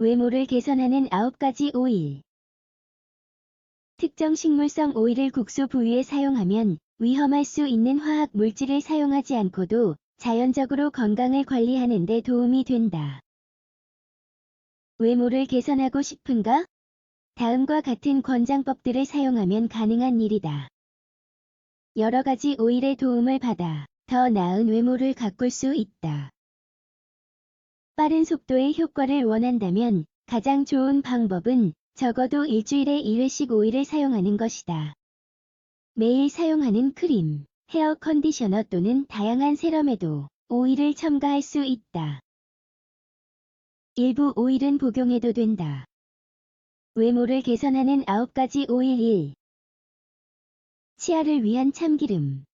외모를 개선하는 9가지 오일. 특정 식물성 오일을 국소 부위에 사용하면 위험할 수 있는 화학 물질을 사용하지 않고도 자연적으로 건강을 관리하는 데 도움이 된다. 외모를 개선하고 싶은가? 다음과 같은 권장법들을 사용하면 가능한 일이다. 여러 가지 오일의 도움을 받아 더 나은 외모를 가꿀 수 있다. 빠른 속도의 효과를 원한다면 가장 좋은 방법은 적어도 일주일에 1회씩 오일을 사용하는 것이다. 매일 사용하는 크림, 헤어 컨디셔너 또는 다양한 세럼에도 오일을 첨가할 수 있다. 일부 오일은 복용해도 된다. 외모를 개선하는 9가지 오일 1. 치아를 위한 참기름.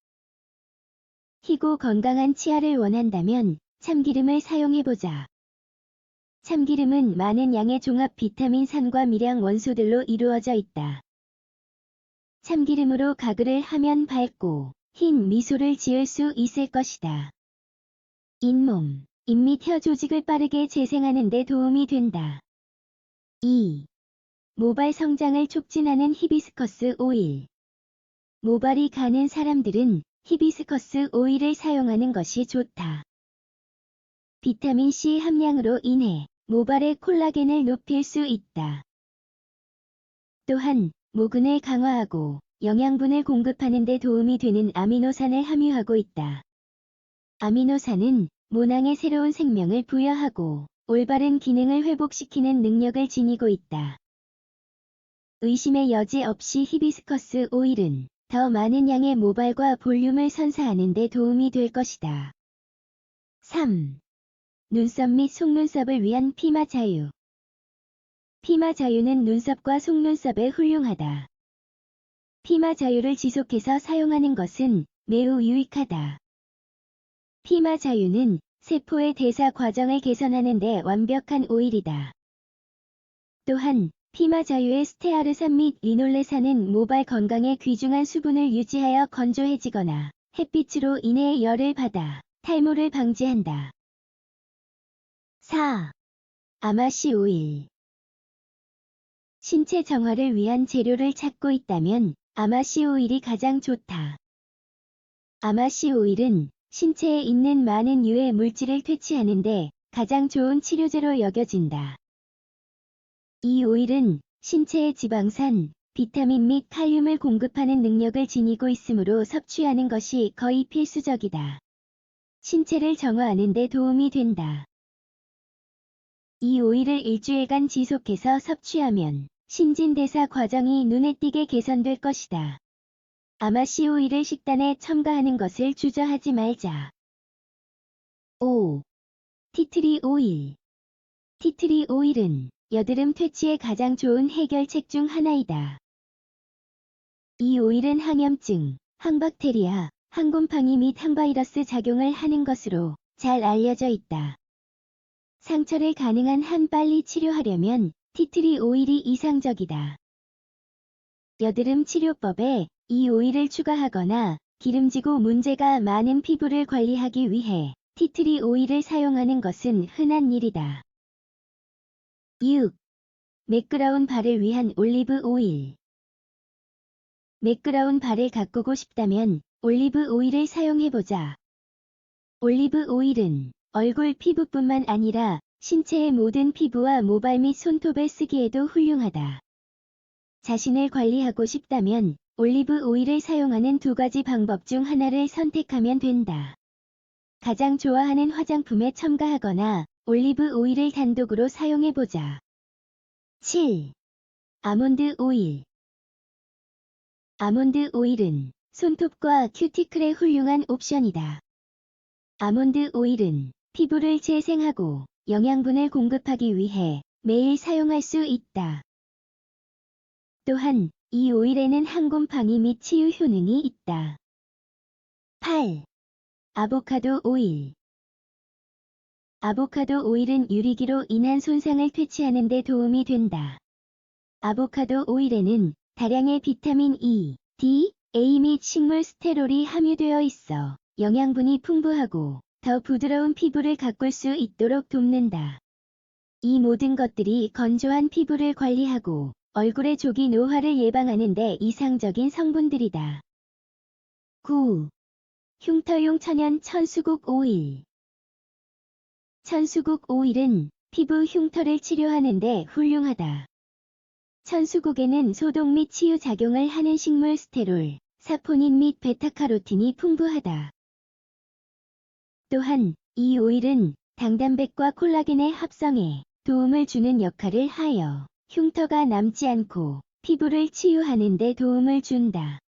희고 건강한 치아를 원한다면 참기름을 사용해보자. 참기름은 많은 양의 종합 비타민 산과 미량 원소들로 이루어져 있다. 참기름으로 가글을 하면 밝고 흰 미소를 지을 수 있을 것이다. 잇몸, 입 및 혀 조직을 빠르게 재생하는 데 도움이 된다. 2. 모발 성장을 촉진하는 히비스커스 오일. 모발이 가는 사람들은 히비스커스 오일을 사용하는 것이 좋다. 비타민C 함량으로 인해 모발의 콜라겐을 높일 수 있다. 또한 모근을 강화하고 영양분을 공급하는 데 도움이 되는 아미노산을 함유하고 있다. 아미노산은 모낭에 새로운 생명을 부여하고 올바른 기능을 회복시키는 능력을 지니고 있다. 의심의 여지 없이 히비스커스 오일은 더 많은 양의 모발과 볼륨을 선사하는 데 도움이 될 것이다. 3. 눈썹 및 속눈썹을 위한 피마 자유. 피마 자유는 눈썹과 속눈썹에 훌륭하다. 피마 자유를 지속해서 사용하는 것은 매우 유익하다. 피마 자유는 세포의 대사 과정을 개선하는 데 완벽한 오일이다. 또한 피마 자유의 스테아르산 및 리놀레산은 모발 건강에 귀중한 수분을 유지하여 건조해지거나 햇빛으로 인해 열을 받아 탈모를 방지한다. 4. 아마시 오일 신체 정화를 위한 재료를 찾고 있다면 아마시 오일이 가장 좋다. 아마시 오일은 신체에 있는 많은 유해 물질을 퇴치하는데 가장 좋은 치료제로 여겨진다. 이 오일은 신체의 지방산, 비타민 및 칼륨을 공급하는 능력을 지니고 있으므로 섭취하는 것이 거의 필수적이다. 신체를 정화하는 데 도움이 된다. 이 오일을 일주일간 지속해서 섭취하면 신진대사 과정이 눈에 띄게 개선될 것이다. 아마시 오일을 식단에 첨가하는 것을 주저하지 말자. 5. 티트리 오일 티트리 오일은 여드름 퇴치에 가장 좋은 해결책 중 하나이다. 이 오일은 항염증, 항박테리아, 항곰팡이 및 항바이러스 작용을 하는 것으로 잘 알려져 있다. 상처를 가능한 한 빨리 치료하려면 티트리 오일이 이상적이다. 여드름 치료법에 이 오일을 추가하거나 기름지고 문제가 많은 피부를 관리하기 위해 티트리 오일을 사용하는 것은 흔한 일이다. 6. 매끄러운 발을 위한 올리브 오일 매끄러운 발을 가꾸고 싶다면 올리브 오일을 사용해보자. 올리브 오일은 얼굴 피부뿐만 아니라 신체의 모든 피부와 모발 및 손톱에 쓰기에도 훌륭하다. 자신을 관리하고 싶다면 올리브 오일을 사용하는 두 가지 방법 중 하나를 선택하면 된다. 가장 좋아하는 화장품에 첨가하거나 올리브 오일을 단독으로 사용해보자. 7. 아몬드 오일 아몬드 오일은 손톱과 큐티클의 훌륭한 옵션이다. 아몬드 오일은 피부를 재생하고 영양분을 공급하기 위해 매일 사용할 수 있다. 또한 이 오일에는 항곰팡이 및 치유 효능이 있다. 8. 아보카도 오일 아보카도 오일은 유리기로 인한 손상을 퇴치하는 데 도움이 된다. 아보카도 오일에는 다량의 비타민 E, D, A 및 식물 스테롤이 함유되어 있어 영양분이 풍부하고 더 부드러운 피부를 가꿀 수 있도록 돕는다. 이 모든 것들이 건조한 피부를 관리하고 얼굴의 조기 노화를 예방하는 데 이상적인 성분들이다. 9. 흉터용 천연 천수국 오일 천수국 오일은 피부 흉터를 치료하는 데 훌륭하다. 천수국에는 소독 및 치유 작용을 하는 식물 스테롤, 사포닌 및 베타카로틴이 풍부하다. 또한 이 오일은 당단백과 콜라겐의 합성에 도움을 주는 역할을 하여 흉터가 남지 않고 피부를 치유하는 데 도움을 준다.